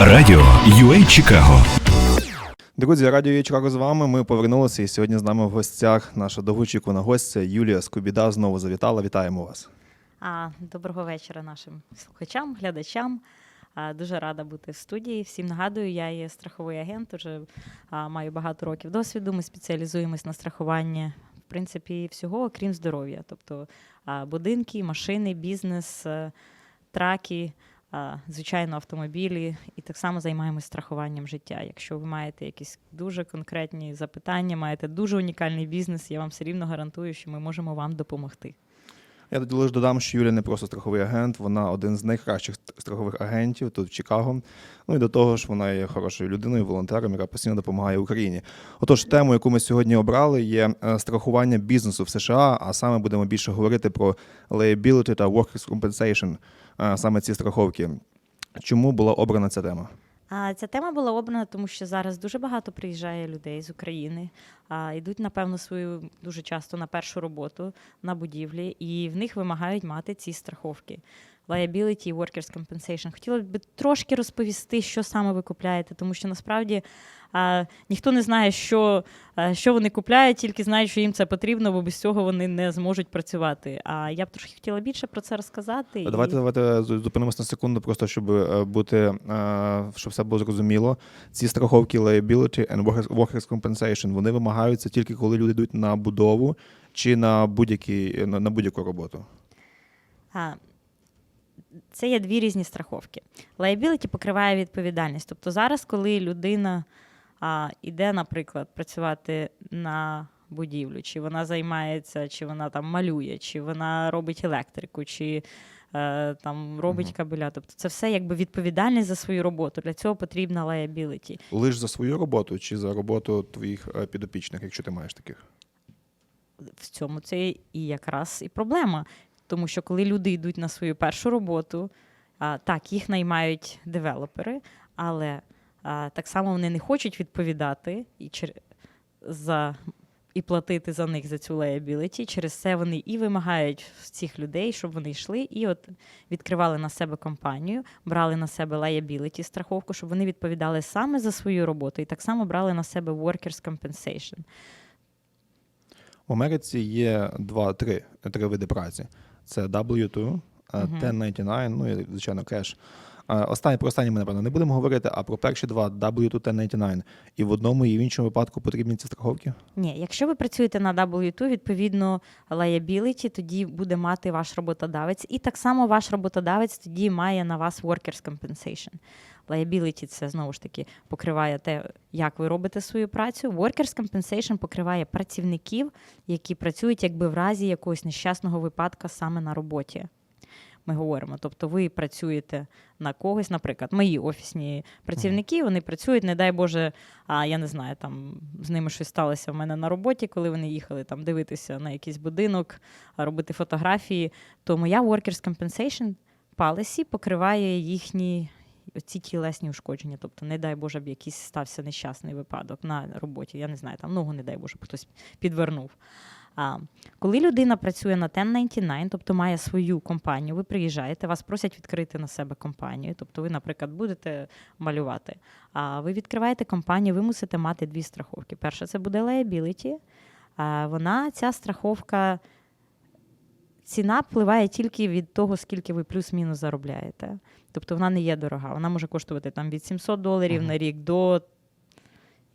Радіо UA Чикаго. Друзі, радіо «Є Чикаго з вами. Ми повернулися, і сьогодні з нами в гостях наша довгоочікувана гостя Юлія Скубіда знову завітала. Вітаємо вас. А, доброго вечора нашим слухачам, глядачам. А, дуже рада бути в студії. Всім нагадую, я є страховий агент, уже а, маю багато років досвіду. Ми спеціалізуємось на страхуванні, в принципі, всього, окрім здоров'я. Тобто будинки, машини, бізнес, е, траки, звичайно, автомобілі. І так само займаємось страхуванням життя. Якщо ви маєте якісь дуже конкретні запитання, маєте дуже унікальний бізнес, я вам все рівно гарантую, що ми можемо вам допомогти. Я тоді лише додам, що Юлія не просто страховий агент, вона один з найкращих страхових агентів тут в Чикаго. Ну і до того ж, вона є хорошою людиною, волонтером, яка постійно допомагає Україні. Отож, тему, яку ми сьогодні обрали, є е, страхування бізнесу в США, а саме будемо більше говорити про liability та workers' compensation, е, саме ці страховки. Чому була обрана ця тема? А ця тема була обрана, тому що зараз дуже багато приїжджає людей з України, а йдуть, напевно, свою дуже часто на першу роботу на будівлі, і в них вимагають мати ці страховки. Liability Workers' Compensation. Хотіла б трошки розповісти, що саме ви купляєте, тому що насправді а, ніхто не знає, що, а, що вони купляють, тільки знають, що їм це потрібно, бо без цього вони не зможуть працювати. А я б трошки хотіла більше про це розказати. і- Давайте давайте зупинимося на секунду, просто щоб е, бути, е, щоб все було зрозуміло. Ці страховки liability and workers- compensation, вони вимагаються тільки коли люди йдуть на будову чи на будь-які на, на будь-яку роботу. А, це є дві різні страховки. Liability покриває відповідальність. Тобто зараз, коли людина а, іде, наприклад, працювати на будівлю, чи вона займається, чи вона там малює, чи вона робить електрику, чи е, там робить кабеля. Тобто це все якби відповідальність за свою роботу. Для цього потрібна liability. Лиш за свою роботу чи за роботу твоїх е, підопічних, якщо ти маєш таких. в цьому це і якраз і проблема. Тому що коли люди йдуть на свою першу роботу, а, так, їх наймають девелопери, але так само вони не хочуть відповідати і, чер- за, і платити за них за цю liability. Через це вони і вимагають з цих людей, щоб вони йшли і от відкривали на себе компанію, брали на себе liability страховку, щоб вони відповідали саме за свою роботу, і так само брали на себе workers' compensation. В Америці є два, три, три види праці: це W2, е, Мгм. 1099, ну і звичайно кеш. Е, Останні про останні ми напевно не будемо говорити, а про перші два W2, 1099. І в одному і в іншому випадку потрібні ці страховки. Ні, якщо ви працюєте на W2, відповідно liability тоді буде мати ваш роботодавець, і так само ваш роботодавець тоді має на вас workers' compensation. Liability – це знову ж таки покриває те, як ви робите свою працю. Workers' compensation покриває працівників, які працюють якби в разі якогось нещасного випадка саме на роботі. Ми говоримо, тобто ви працюєте на когось, наприклад, мої офісні працівники, вони працюють, не дай Боже, а я не знаю, там з ними щось сталося в мене на роботі, коли вони їхали там дивитися на якийсь будинок, робити фотографії. То моя workers' compensation policy покриває їхні ці тілесні ушкодження. Тобто, не дай Боже, б якийсь стався нещасний випадок на роботі. Я не знаю, там ногу, не дай Боже, б хтось підвернув. А, коли людина працює на 1099, тобто має свою компанію, ви приїжджаєте, вас просять відкрити на себе компанію. Тобто, ви, наприклад, будете малювати. А ви відкриваєте компанію, ви мусите мати дві страховки. Перша це буде liability. А вона, ця страховка, ціна впливає тільки від того, скільки ви плюс-мінус заробляєте. Тобто вона не є дорога. Вона може коштувати там від 700 доларів Мгм. на рік до.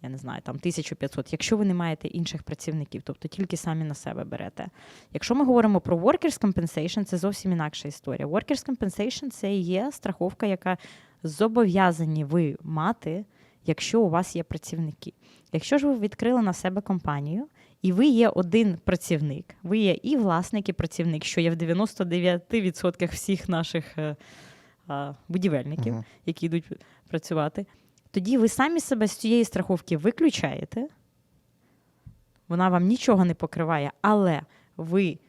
Я не знаю, там 1500, якщо ви не маєте інших працівників, тобто тільки самі на себе берете. Якщо ми говоримо про workers' compensation, це зовсім інакша історія. Workers' compensation – це є страховка, яка зобов'язані ви мати, якщо у вас є працівники. Якщо ж ви відкрили на себе компанію, і ви є один працівник, ви є і власник, і працівник, що є в 99% всіх наших е, а, будівельників, Мгм. які йдуть працювати, тоді ви самі себе з цієї страховки виключаєте, вона вам нічого не покриває, але ви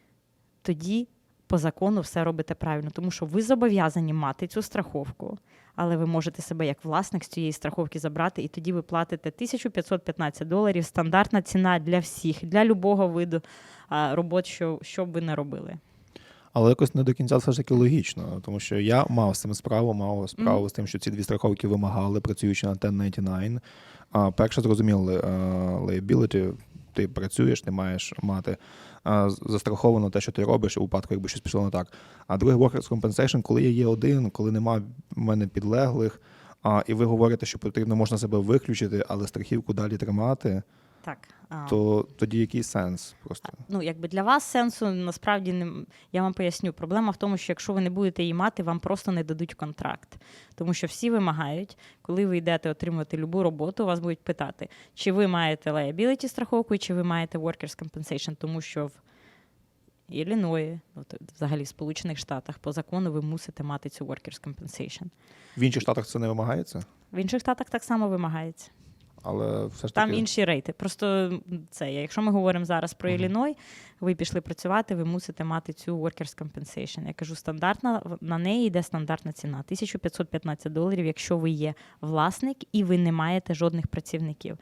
тоді по закону все робите правильно, тому що ви зобов'язані мати цю страховку, але ви можете себе як власник з цієї страховки забрати, і тоді ви платите 1515 доларів. Стандартна ціна для всіх, для любого виду робот, що, що б ви не робили. Але якось не до кінця все ж таки логічно, тому що я мав з цим справу, мав справу з тим, що ці дві страховки вимагали, працюючи на 1099. А перше зрозуміло, е, liability, ти працюєш, ти маєш мати е, застраховано те, що ти робиш у випадку, якби щось пішло не так. А друге, workers' compensation, коли я є один, коли нема в мене підлеглих, а, і ви говорите, що потрібно можна себе виключити, але страхівку далі тримати, Так. то тоді який сенс? Просто Ну, якби для вас сенсу насправді не я вам поясню. Проблема в тому, що якщо ви не будете її мати, вам просто не дадуть контракт. Тому що всі вимагають, коли ви йдете отримувати любу роботу, вас будуть питати, чи ви маєте liability страховку, чи ви маєте workers compensation, тому що в Ілліної, ну, взагалі в Сполучених Штатах, по закону ви мусите мати цю workers compensation. в інших штатах це не вимагається, В інших штатах так само вимагається. Але все ж Там таки інші рейти. Просто це, якщо ми говоримо зараз про Мгм. Ілліной, ви пішли працювати, ви мусите мати цю workers compensation. Я кажу, стандартна на неї йде стандартна ціна 1515 доларів, якщо ви є власник і ви не маєте жодних працівників.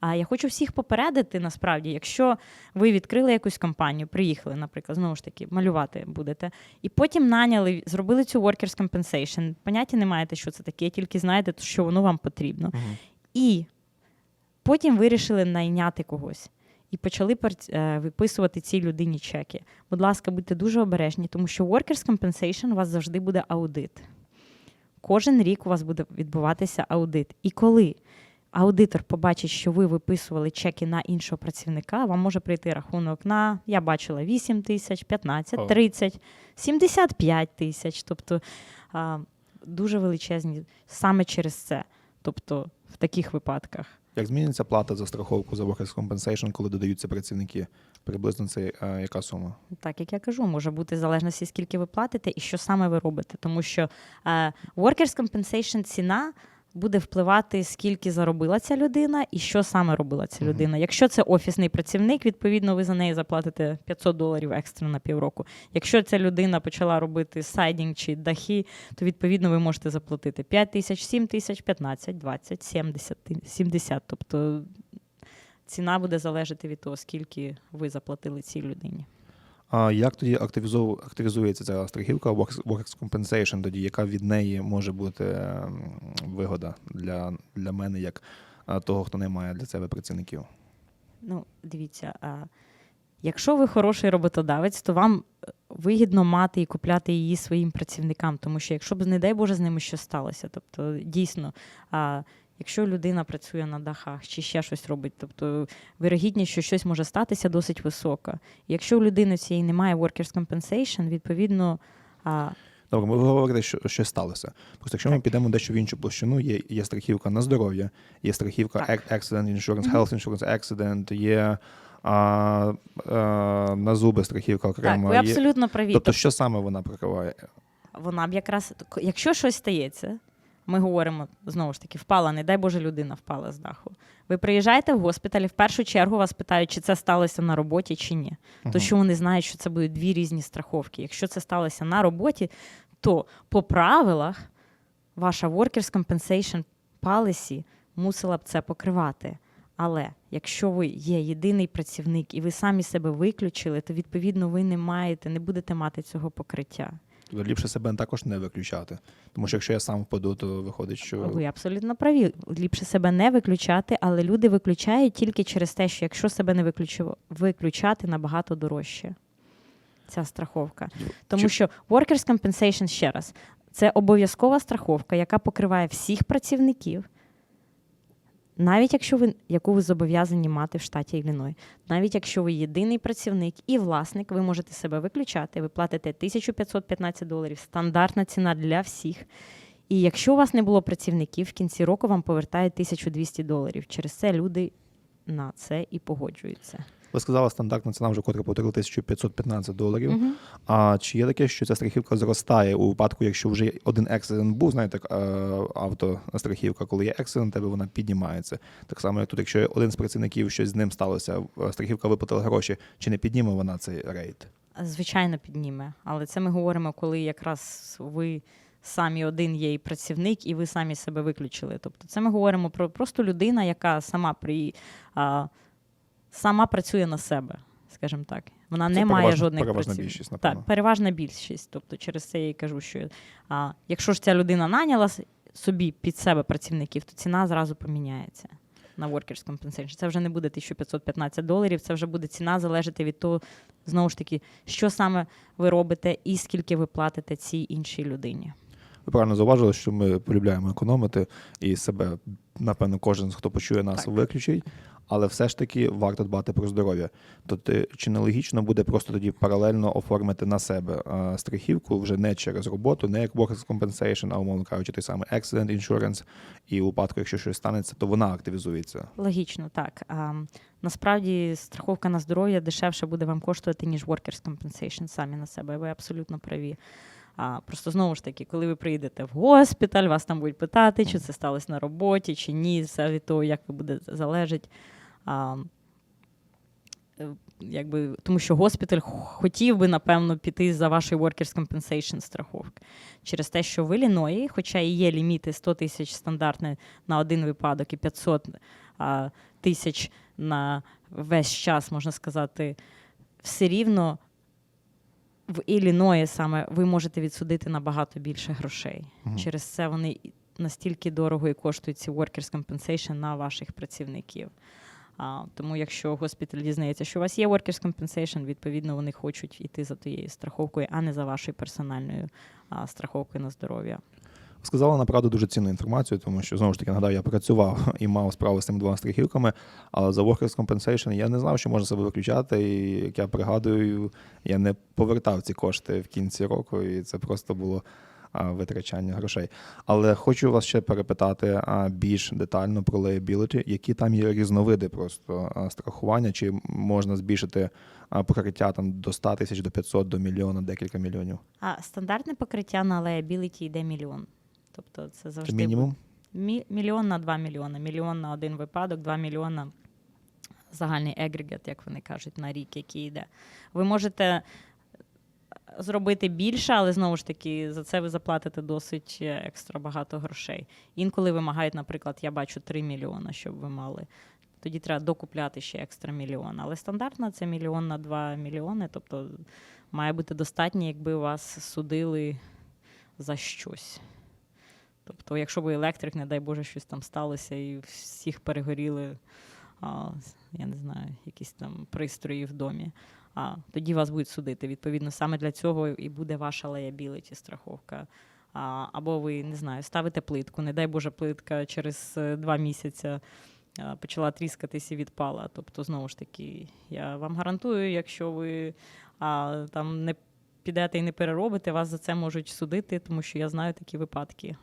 А я хочу всіх попередити насправді, якщо ви відкрили якусь компанію, приїхали, наприклад, знову ж таки, малювати будете, і потім наняли, зробили цю workers compensation, поняття не маєте, що це таке, тільки знаєте, що воно вам потрібно. Мгм. І потім вирішили найняти когось. І почали е, виписувати цій людині чеки. Будь ласка, будьте дуже обережні, тому що workers compensation у вас завжди буде аудит. Кожен рік у вас буде відбуватися аудит. І коли аудитор побачить, що ви виписували чеки на іншого працівника, вам може прийти рахунок на, я бачила, 8 тисяч, 15, О. 30, 75 тисяч. Тобто дуже величезні саме через це. Тобто в таких випадках. Як зміниться плата за страховку за workers' compensation, коли додаються працівники? Приблизно це а, яка сума? Так, як я кажу, може бути залежності, скільки ви платите і що саме ви робите. Тому що а, workers' compensation ціна буде впливати, скільки заробила ця людина і що саме робила ця людина. Якщо це офісний працівник, відповідно, ви за неї заплатите 500 доларів екстра на півроку. Якщо ця людина почала робити сайдінг чи дахи, то відповідно ви можете заплатити 5 тисяч, 7 тисяч, 15, 20, 70, 70. Тобто ціна буде залежати від того, скільки ви заплатили цій людині. А як тоді активізується ця страхівка workers, compensation, тоді яка від неї може бути ем, вигода для, для мене, як е, того, хто не має для себе працівників? Ну, дивіться, а, якщо ви хороший роботодавець, то вам е, вигідно мати і купляти її своїм працівникам, тому що якщо б, не дай Боже, з ними щось сталося, тобто дійсно. А, Якщо людина працює на дахах чи ще щось робить, тобто вирогідність, що щось може статися, досить висока. Якщо у людини цієї немає workers' compensation, відповідно, а, Добре, ми говорите, що щось сталося. Просто якщо ми підемо дещо в іншу площину, є, є страхівка на здоров'я, є страхівка Так. ac- accident insurance, Мгм. health insurance, accident, є а, а, на зуби страхівка так, окремо. ви абсолютно праві. Тобто, що саме вона прикриває? вона б якраз якщо щось стається, ми говоримо знову ж таки, впала, не дай Боже, людина впала з даху. Ви приїжджаєте в госпіталь, і в першу чергу вас питають, чи це сталося на роботі, чи ні. Мгм. То що вони знають, що це будуть дві різні страховки. Якщо це сталося на роботі, то по правилах ваша Workers Compensation Policy мусила б це покривати. Але якщо ви є єдиний працівник і ви самі себе виключили, то відповідно ви не маєте, не будете мати цього покриття. Ліпше себе також не виключати. Тому що якщо я сам впаду, то виходить, що Ви абсолютно праві. Ліпше себе не виключати, але люди виключають тільки через те, що якщо себе не виключу- виключати, набагато дорожче ця страховка. Тому Чи- що workers' compensation, ще раз, це обов'язкова страховка, яка покриває всіх працівників. Навіть якщо ви яку ви зобов'язані мати в штаті Ілліной, навіть якщо ви єдиний працівник і власник, ви можете себе виключати. Ви платите 1515 доларів, стандартна ціна для всіх. І якщо у вас не було працівників, в кінці року вам повертає 1200 доларів. Через це люди на це і погоджуються. Ви сказали, стандартна ціна вже котре повторили 1515 доларів. Мгм. А чи є таке, що ця страхівка зростає у випадку, якщо вже один ексидент був, знаєте, е, автострахівка, коли є ексидент, тебе вона піднімається. Так само, як тут, якщо один з працівників щось з ним сталося, е, страхівка виплатила гроші, чи не підніме вона цей рейт? Звичайно, підніме. Але це ми говоримо, коли якраз ви самі один є і працівник, і ви самі себе виключили. Тобто, це ми говоримо про просто людина, яка сама при а, сама працює на себе, скажімо так. Вона Це не має жодних переважна працівників. більшість, напевно. Так, переважна більшість. Тобто через це я і кажу, що а, якщо ж ця людина наняла собі під себе працівників, то ціна зразу поміняється на Workers' Compensation. Це вже не буде 1515 доларів, це вже буде ціна залежати від того, знову ж таки, що саме ви робите і скільки ви платите цій іншій людині. Ви правильно зауважили, що ми полюбляємо економити і себе, напевно, кожен, хто почує нас, Так. виключить. Але все ж таки варто дбати про здоров'я. Тобто, чи не логічно буде просто тоді паралельно оформити на себе а, страхівку вже не через роботу, не як workers compensation, а умовно кажучи, той самий accident insurance, і у випадку, якщо щось станеться, то вона активізується. Логічно, так. А, насправді страховка на здоров'я дешевше буде вам коштувати, ніж Workers' Compensation самі на себе. Ви абсолютно праві. А, просто знову ж таки, коли ви приїдете в госпіталь, вас там будуть питати, чи це сталося на роботі, чи ні, все від того, як ви будете залежить. А, е, якби, тому що госпіталь хотів би, напевно, піти за вашою Workers' Compensation страховки. Через те, що в Ілліної, хоча і є ліміти 100 тисяч стандартне на один випадок і 500 а, тисяч на весь час, можна сказати, все рівно в Ілліної саме ви можете відсудити набагато більше грошей. Мгм. Через це вони настільки дорого і коштують ці workers compensation на ваших працівників. А, тому якщо госпіталь дізнається, що у вас є workers compensation, відповідно вони хочуть йти за тією страховкою, а не за вашою персональною а, страховкою на здоров'я. Сказала направду дуже цінну інформацію, тому що знову ж таки нагадаю, я працював і мав справу з цими двома страхівками, але за Workers' Compensation я не знав, що можна себе виключати. І як я пригадую, я не повертав ці кошти в кінці року, і це просто було витрачання грошей. Але хочу вас ще перепитати більш детально про liability, які там є різновиди просто страхування, чи можна збільшити покриття там до 100 тисяч, до 500, до мільйона, декілька мільйонів. А стандартне покриття на liability йде мільйон. Тобто це Це завжди мінімум. Мі- мільйон на 2 мільйони. Мільйон на один випадок, 2 мільйона загальний егрегат, як вони кажуть, на рік, який йде. Ви можете зробити більше, але знову ж таки за це ви заплатите досить е, екстра багато грошей. Інколи вимагають, наприклад, я бачу 3 мільйона, щоб ви мали. Тоді треба докупляти ще екстра мільйон. Але стандартно це мільйон на 2 мільйони. Тобто має бути достатньо, якби вас судили за щось. Тобто, якщо ви електрик, не дай Боже, щось там сталося, і всіх перегоріли, а, я не знаю, якісь там пристрої в домі, а, тоді вас будуть судити. Відповідно, саме для цього і буде ваша liability страховка. А, або ви не знаю, ставите плитку, не дай Боже, плитка через е, два місяці почала тріскатись і відпала. Тобто, знову ж таки, я вам гарантую, якщо ви а, там не підете і не переробите, вас за це можуть судити, тому що я знаю такі випадки.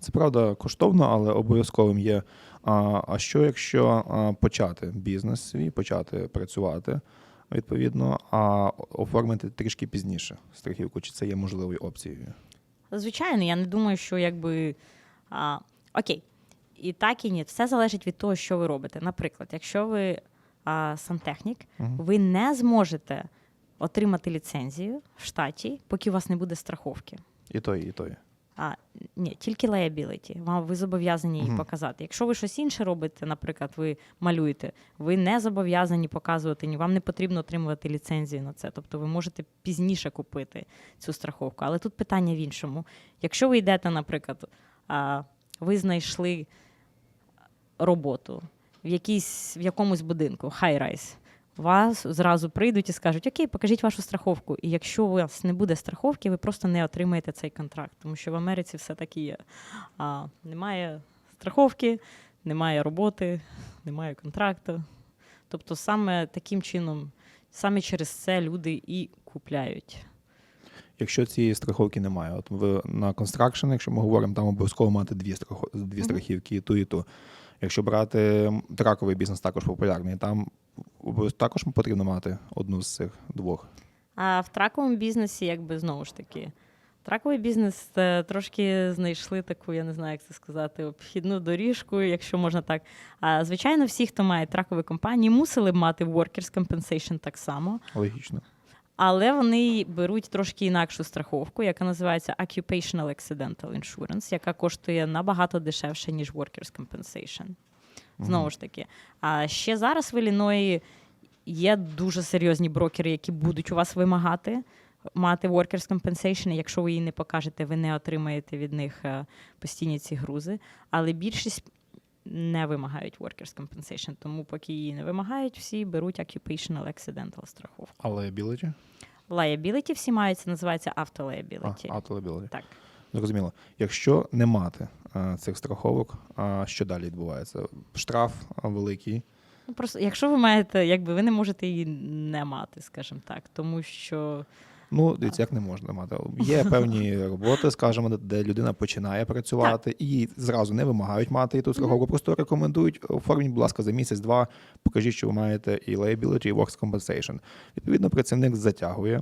Це правда коштовно, але обов'язковим є. А, а що якщо а, почати бізнес свій, почати працювати відповідно, а оформити трішки пізніше страхівку? Чи це є можливою опцією? Звичайно, я не думаю, що якби. А, окей. І так, і ні. Все залежить від того, що ви робите. Наприклад, якщо ви а, сантехнік, Мгм. ви не зможете отримати ліцензію в штаті, поки у вас не буде страховки. І тої, і тої. А, ні, тільки liability. Вам ви зобов'язані її Мгм. показати. Якщо ви щось інше робите, наприклад, ви малюєте, ви не зобов'язані показувати ні, вам не потрібно отримувати ліцензію на це. Тобто ви можете пізніше купити цю страховку. Але тут питання в іншому. Якщо ви йдете, наприклад, а, ви знайшли роботу в, якійсь, в якомусь будинку, high-rise, вас зразу прийдуть і скажуть: Окей, покажіть вашу страховку. І якщо у вас не буде страховки, ви просто не отримаєте цей контракт, тому що в Америці все так і є. А, немає страховки, немає роботи, немає контракту. Тобто, саме таким чином, саме через це люди і купляють. Якщо цієї страховки немає, от ви на construction, якщо ми говоримо, там обов'язково мати дві, страхо... дві страхівки, і ту, і ту. Якщо брати траковий бізнес, також популярний, там також потрібно мати одну з цих двох. А в траковому бізнесі, якби знову ж таки, траковий бізнес е, трошки знайшли таку, я не знаю, як це сказати, обхідну доріжку, якщо можна так. А звичайно, всі, хто має тракові компанії, мусили б мати workers compensation так само. Логічно. Але вони беруть трошки інакшу страховку, яка називається Occupational Accidental Insurance, яка коштує набагато дешевше, ніж Workers' Compensation. Знову ж таки. А ще зараз в Ілліної є дуже серйозні брокери, які будуть у вас вимагати мати workers compensation. Якщо ви її не покажете, ви не отримаєте від них е, постійні ці грузи. Але більшість не вимагають workers compensation, тому поки її не вимагають, всі беруть occupational accidental страховку. А liability? Liability всі мають, це називається А, автолиability. auto liability. Так. Зрозуміло. Якщо не мати а, цих страховок, а, що далі відбувається? Штраф великий. Ну, просто якщо ви маєте, якби ви не можете її не мати, скажімо так, тому що Ну, дивіться, як не можна мати. Є певні роботи, скажімо, де- людина починає працювати і зразу не вимагають мати і ту страховку, просто рекомендують оформіть, будь ласка, за місяць-два, покажіть, що ви маєте і liability, і works compensation. Відповідно, працівник затягує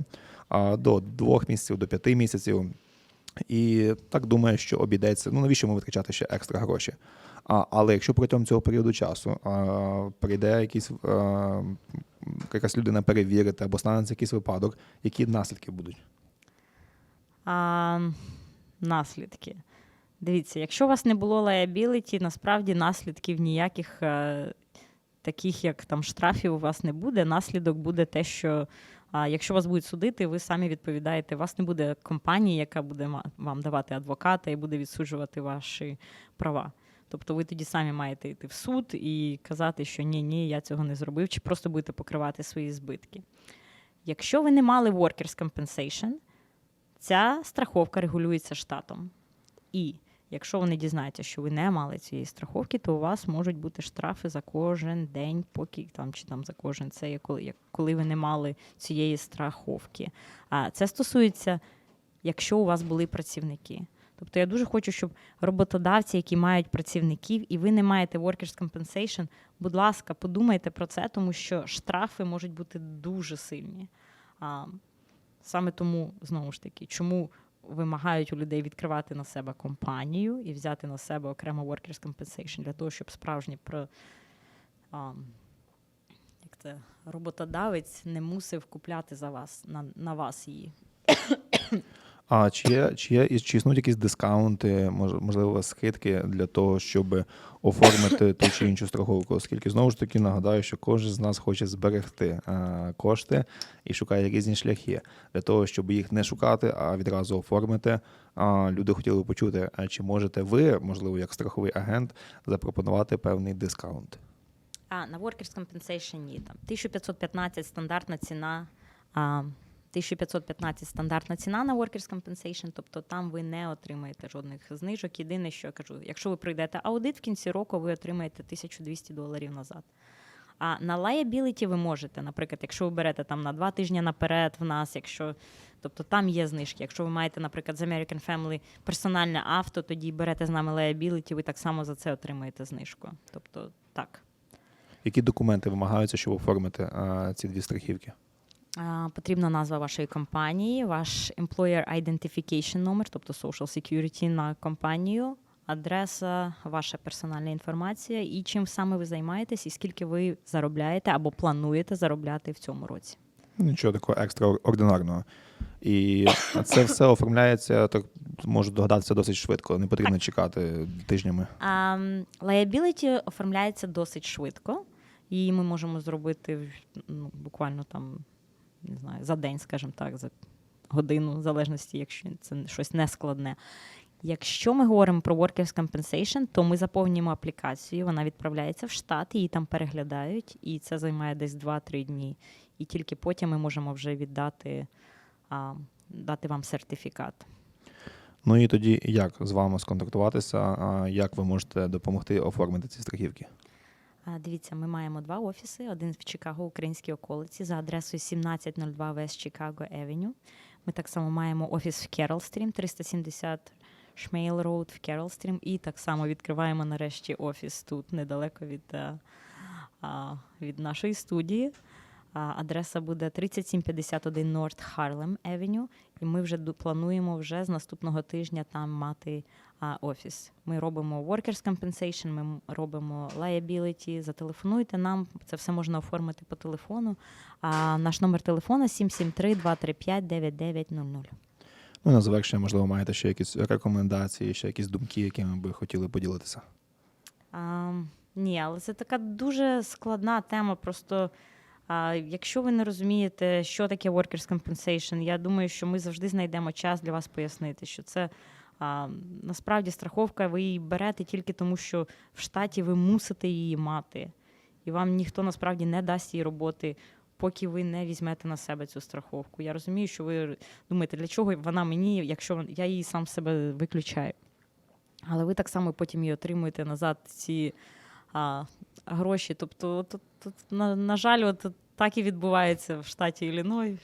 до двох місяців, до п'яти місяців. І так думає, що обійдеться. Ну навіщо ми витрачати ще екстра гроші? А, але якщо протягом цього періоду часу а, прийде якийсь, а, якась людина перевірити або станеться якийсь випадок, які наслідки будуть? а, наслідки. Дивіться, якщо у вас не було liability, насправді наслідків ніяких е, таких, як там штрафів, у вас не буде. Наслідок буде те, що а, якщо вас будуть судити, ви самі відповідаєте. У вас не буде компанії, яка буде вам давати адвоката і буде відсуджувати ваші права. Тобто ви тоді самі маєте йти в суд і казати, що ні, ні, я цього не зробив, чи просто будете покривати свої збитки. Якщо ви не мали workers compensation, ця страховка регулюється штатом. І якщо вони дізнаються, що ви не мали цієї страховки, то у вас можуть бути штрафи за кожен день, поки там чи там за кожен це коли, коли ви не мали цієї страховки. А це стосується, якщо у вас були працівники. Тобто я дуже хочу, щоб роботодавці, які мають працівників, і ви не маєте workers compensation, будь ласка, подумайте про це, тому що штрафи можуть бути дуже сильні. А, саме тому, знову ж таки, чому вимагають у людей відкривати на себе компанію і взяти на себе окремо workers compensation для того, щоб справжній про, а, як це, роботодавець не мусив купляти за вас на, на вас її. А чи є, чи є чи існують якісь дискаунти, мож- можливо, скидки для того, щоб оформити ту чи іншу страховку? Оскільки знову ж таки нагадаю, що кожен з нас хоче зберегти е, кошти і шукає різні шляхи для того, щоб їх не шукати, а відразу оформити. Люди хотіли почути, а чи можете ви, можливо, як страховий агент, запропонувати певний дискаунт? А на workers compensation ні. Там 1515 стандартна ціна. А, 1515 стандартна ціна на workers compensation, тобто там ви не отримаєте жодних знижок. Єдине, що я кажу, якщо ви пройдете аудит в кінці року, ви отримаєте 1200 доларів назад. А на liability ви можете, наприклад, якщо ви берете там на два тижні наперед в нас, якщо тобто там є знижки. Якщо ви маєте, наприклад, з American Family персональне авто, тоді берете з нами liability, ви так само за це отримаєте знижку. Тобто так. Які документи вимагаються, щоб оформити е, ці дві страхівки? Потрібна назва вашої компанії, ваш employer identification номер, тобто social security на компанію, адреса, ваша персональна інформація і чим саме ви займаєтесь, і скільки ви заробляєте або плануєте заробляти в цьому році. Нічого такого екстраординарного. І це все оформляється, так можу догадатися досить швидко. Не потрібно чекати тижнями. М, liability оформляється досить швидко, і ми можемо зробити ну, буквально там, не знаю, за день, скажімо так, за годину, в залежності, якщо це щось нескладне. Якщо ми говоримо про workers compensation, то ми заповнюємо аплікацію, вона відправляється в штат, її там переглядають, і це займає десь 2-3 дні. І тільки потім ми можемо вже віддати а, дати вам сертифікат. Ну і тоді як з вами сконтактуватися? Як ви можете допомогти оформити ці страхівки? Дивіться, ми маємо два офіси: один в Чикаго, українській околиці, за адресою 1702 West Chicago Avenue. Ми так само маємо офіс в Керолстрім, 370 Шмейл Роуд в Керолстрім. І так само відкриваємо нарешті офіс тут, недалеко від, е, від нашої студії. Адреса буде 3751 North Harlem Avenue. І ми вже плануємо вже з наступного тижня там мати а, офіс. Ми робимо workers compensation, ми робимо liability. Зателефонуйте нам, це все можна оформити по телефону. А наш номер телефона 773-235-9900. Ну і на завершення, можливо, маєте ще якісь рекомендації, ще якісь думки, якими би хотіли поділитися. А, ні, але це така дуже складна тема. Просто А якщо ви не розумієте, що таке workers' compensation, я думаю, що ми завжди знайдемо час для вас пояснити, що це а, насправді страховка, ви її берете тільки тому, що в штаті ви мусите її мати, і вам ніхто насправді не дасть її роботи. Поки ви не візьмете на себе цю страховку. Я розумію, що ви думаєте, для чого вона мені, якщо я її сам себе виключаю. Але ви так само потім і отримуєте назад ці а, гроші. Тобто, тут, тут, на, на жаль, от так і відбувається в штаті Ілліной.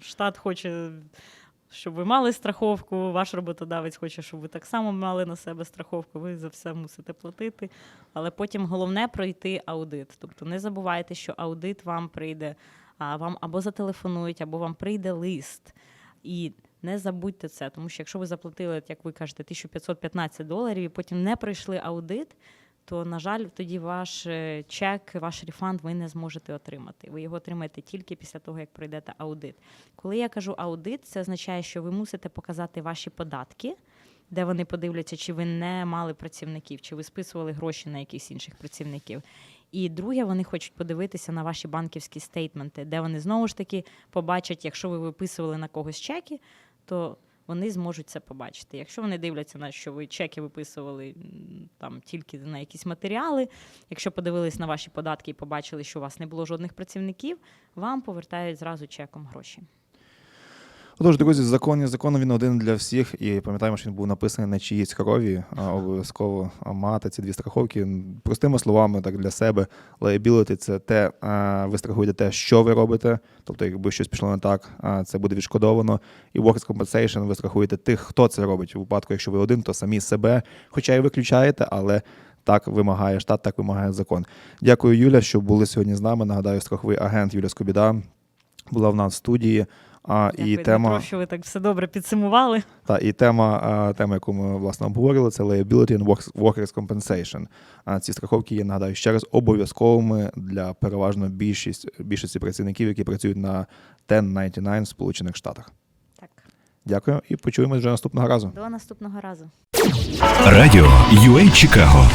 Штат хоче, щоб ви мали страховку, ваш роботодавець хоче, щоб ви так само мали на себе страховку, ви за все мусите платити. Але потім головне пройти аудит. Тобто не забувайте, що аудит вам прийде, а вам або зателефонують, або вам прийде лист. І не забудьте це, тому що якщо ви заплатили, як ви кажете, 1515 доларів і потім не пройшли аудит, то, на жаль, тоді ваш е, чек, ваш рефанд ви не зможете отримати. Ви його отримаєте тільки після того, як пройдете аудит. Коли я кажу аудит, це означає, що ви мусите показати ваші податки, де вони подивляться, чи ви не мали працівників, чи ви списували гроші на якихось інших працівників. І друге, вони хочуть подивитися на ваші банківські стейтменти, де вони знову ж таки побачать, якщо ви виписували на когось чеки, то вони зможуть це побачити. Якщо вони дивляться на що ви чеки виписували там тільки на якісь матеріали, якщо подивились на ваші податки і побачили, що у вас не було жодних працівників, вам повертають зразу чеком гроші. Отож, друзі, закон є закон, він один для всіх. І пам'ятаємо, що він був написаний на чиїсь крові. А обов'язково мати ці дві страховки. Простими словами, так для себе. Liability – це те, ви страхуєте те, що ви робите. Тобто, якби щось пішло не так, це буде відшкодовано. І workers' compensation ви страхуєте тих, хто це робить. У випадку, якщо ви один, то самі себе, хоча і виключаєте, але. Так вимагає штат, так вимагає закон. Дякую, Юля, що були сьогодні з нами. Нагадаю, страховий агент Юля Скобіда була в нас в студії. А, Дякую, і тема Дмитро, що ви так все добре підсумували. та і тема, а, тема, яку ми власне обговорили, це liability and workers compensation. А ці страховки є, нагадаю, ще раз обов'язковими для переважно більшість більшості працівників, які працюють на 1099 в Сполучених Штатах. Так, Дякую і почуємось вже наступного разу. до наступного разу. Радіо UA Чикаго